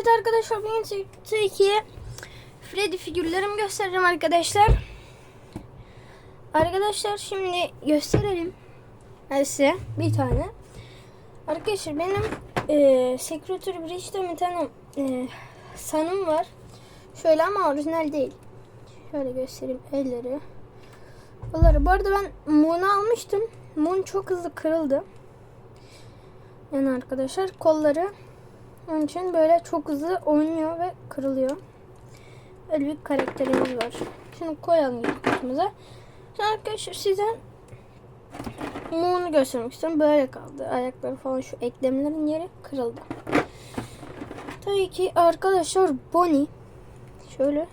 Evet arkadaşlar bugün size Freddy figürlerimi göstereceğim arkadaşlar. Arkadaşlar şimdi gösterelim ben size bir tane. Arkadaşlar benim e, Secretary Bridge'de bir tane e, sanım var. Şöyle ama orijinal değil. Şöyle göstereyim elleri. Bunları. Bu arada ben Moon'u almıştım. Moon çok hızlı kırıldı. Yani arkadaşlar kolları onun için böyle çok hızlı oynuyor ve kırılıyor. Öyle bir karakterimiz var. Şimdi koyalım kutumuza. Şimdi arkadaşlar size Moon'u göstermek istiyorum. Böyle kaldı. Ayakları falan şu eklemlerin yeri kırıldı. Tabii ki arkadaşlar Bonnie şöyle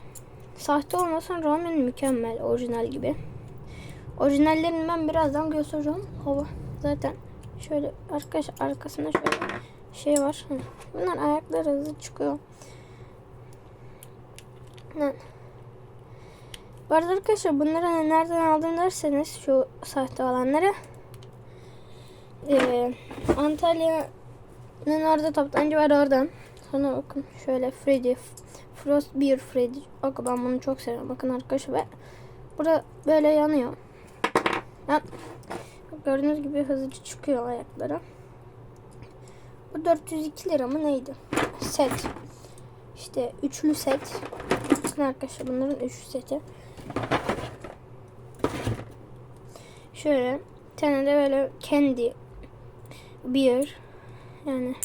sahte olmasına rağmen mükemmel. Orijinal gibi. Orijinallerini ben birazdan göstereceğim. Hava zaten şöyle arkadaş arkasında şöyle şey var. Bunlar ayaklar hızlı çıkıyor. Lan. Bu arada arkadaşlar bunları hani nereden aldım derseniz şu sahte olanları ee, Antalya'nın orada toptancı var oradan. Sonra bakın şöyle Freddy Frost bir Freddy. Bak ben bunu çok seviyorum. Bakın arkadaşlar ve burada böyle yanıyor. Yan. Gördüğünüz gibi hızlıca çıkıyor ayaklara. Bu 402 lira mı neydi? Set. İşte üçlü set. Bakın arkadaşlar bunların üçlü seti. Şöyle bir tane de böyle candy beer yani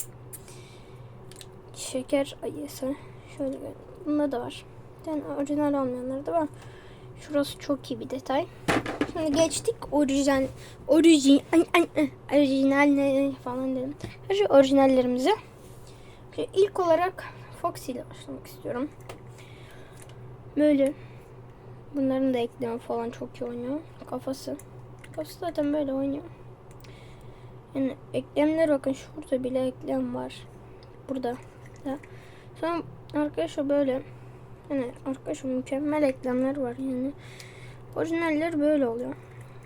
şeker ayısı. Şöyle bunda da var. Yani orijinal olmayanlar da var. Şurası çok iyi bir detay. Şimdi geçtik orijin ay, orijinal falan dedim. Her şey orijinallerimize. Şimdi ilk olarak Foxy ile başlamak istiyorum. Böyle bunların da eklemi falan çok iyi oynuyor. Kafası. Kafası zaten böyle oynuyor. Yani eklemler bakın şurada bile eklem var. Burada da. Sonra arkadaşlar böyle yani arkadaşlar mükemmel eklemler var yani. Orijinaller böyle oluyor.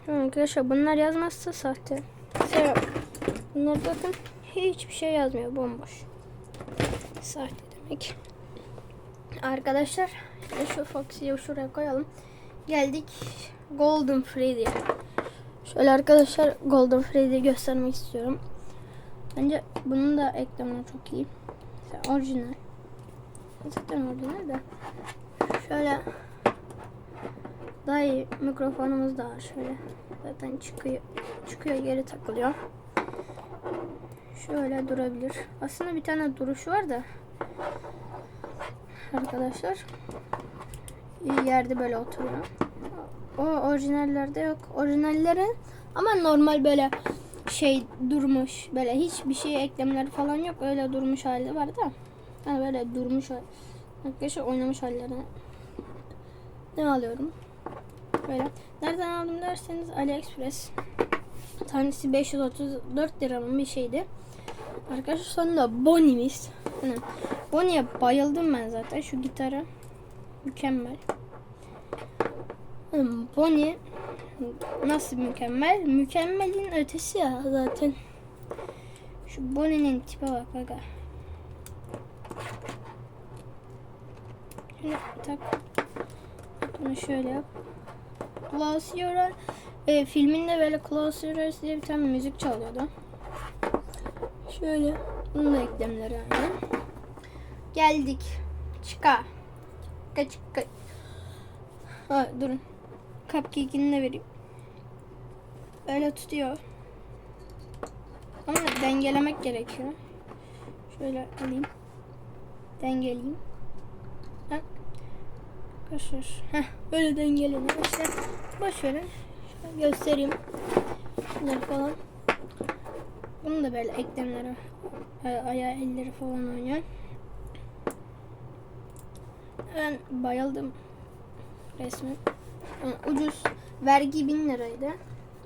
Arkadaşlar bunlar yazmazsa sahte. Mesela bunlar bakın hiçbir şey yazmıyor bomboş. Sahte demek. Arkadaşlar şu Foxy'yi şuraya koyalım. Geldik Golden Freddy'ye. Şöyle arkadaşlar Golden Freddy'yi göstermek istiyorum. Bence bunun da eklemleri çok iyi. Mesela orijinal. Zaten orijinal de. Şöyle daha iyi mikrofonumuz da var şöyle. Zaten çıkıyor çıkıyor geri takılıyor. Şöyle durabilir. Aslında bir tane duruşu var da arkadaşlar yerde böyle oturuyor. O orijinallerde yok. Orijinalleri ama normal böyle şey durmuş. Böyle hiçbir şey eklemleri falan yok. Öyle durmuş hali var da. Yani böyle durmuş arkadaşlar oynamış hallerini ne alıyorum? Böyle. Nereden aldım derseniz AliExpress. Tanesi 534 liranın bir şeydi. Arkadaşlar sonunda Bonnie'miz. Yani Bonnie'ye bayıldım ben zaten. Şu gitara. Mükemmel. Bonnie nasıl mükemmel? Mükemmelin ötesi ya zaten. Şu Bonnie'nin tipe bak aga. Şöyle tak. Bunu şöyle yap. Klaus Yorer e, filminde böyle Klaus Yorer diye bir tane müzik çalıyordu. Şöyle bunun da eklemleri yani. Geldik. Çıka. Çıka çıka. Ha, durun. Cupcake'ini de vereyim. Böyle tutuyor. Ama dengelemek gerekiyor. Şöyle alayım. Dengeleyeyim. Arkadaşlar. Heh, böyle dengeleniyor. İşte boş verin. Şöyle göstereyim. Bunları falan. Bunun da böyle eklemleri, ayağı, elleri falan oynuyor. Ben bayıldım resmen. Yani ucuz. Vergi 1000 liraydı.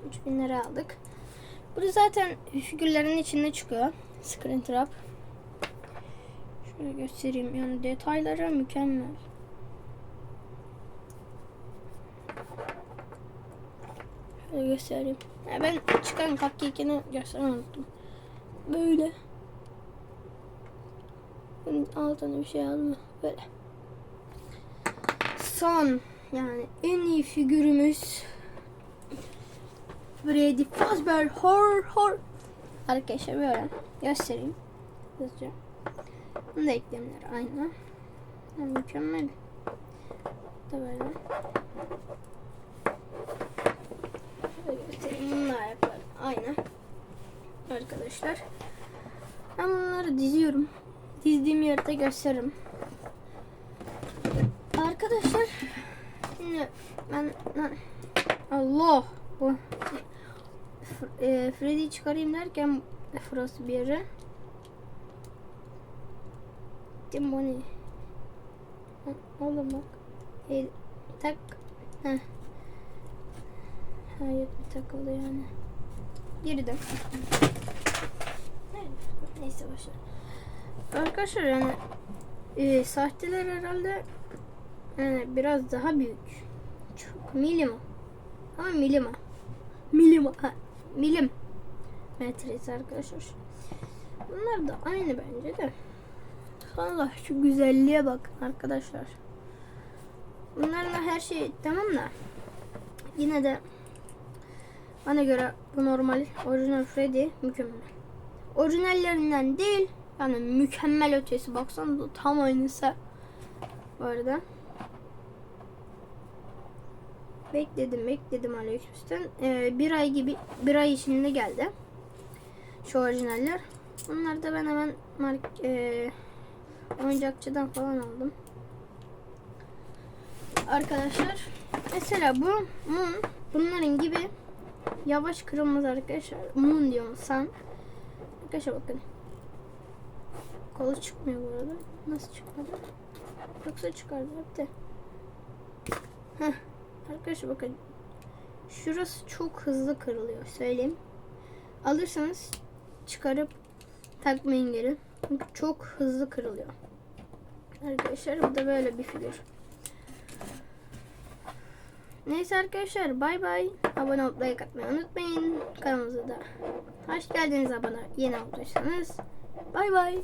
3000 lira aldık. Burada zaten figürlerin içinde çıkıyor. Screen Trap. Şöyle göstereyim. Yani detayları mükemmel. Şöyle göstereyim. Ya ben çıkan cupcake'ini göstermeyi unuttum. Böyle. altına bir şey alma. Böyle. Son yani en iyi figürümüz Freddy Fazbear Hor Hor. Arkadaşlar böyle göstereyim. Hızlıca. Bunun da eklemleri aynı. Yani mükemmel. Da böyle. Bunun ayakları aynı. Arkadaşlar. Ben bunları diziyorum. Dizdiğim yerde gösteririm. Arkadaşlar şimdi ben, ben Allah bu e, Freddy'yi çıkarayım derken burası bir yere ne? Ha, Oğlum bak. El, tak. Heh. Hayır takıldı yani. Girdim. Neyse başla. Arkadaşlar yani e, sahteler herhalde yani biraz daha büyük. Çok milim. Ama milim. Milim. Ha, milim. Metresi arkadaşlar. Bunlar da aynı bence de. Allah şu güzelliğe bak arkadaşlar. Bunlarla her şey tamam da yine de bana göre bu normal orijinal Freddy mükemmel. Orijinallerinden değil yani mükemmel ötesi baksanıza tam aynısı. Bu arada. Bekledim bekledim Aleykümselam. Ee, bir ay gibi bir ay içinde geldi. Şu orijinaller. Bunları da ben hemen mark, e, oyuncakçıdan falan aldım. Arkadaşlar mesela bu Moon bunların gibi yavaş kırılmaz arkadaşlar. Moon diyorum sen. Arkadaşlar bakın. Kolu çıkmıyor bu arada. Nasıl çıkmadı? Yoksa çıkardı hep de. Heh. Arkadaşlar bakın. Şurası çok hızlı kırılıyor söyleyeyim. Alırsanız çıkarıp takmayın geri. Çok hızlı kırılıyor. Arkadaşlar bu da böyle bir figür. Neyse arkadaşlar bay bay. Abone olup like atmayı unutmayın. Kanalımıza da hoş geldiniz abone yeni olduysanız. Bay bay.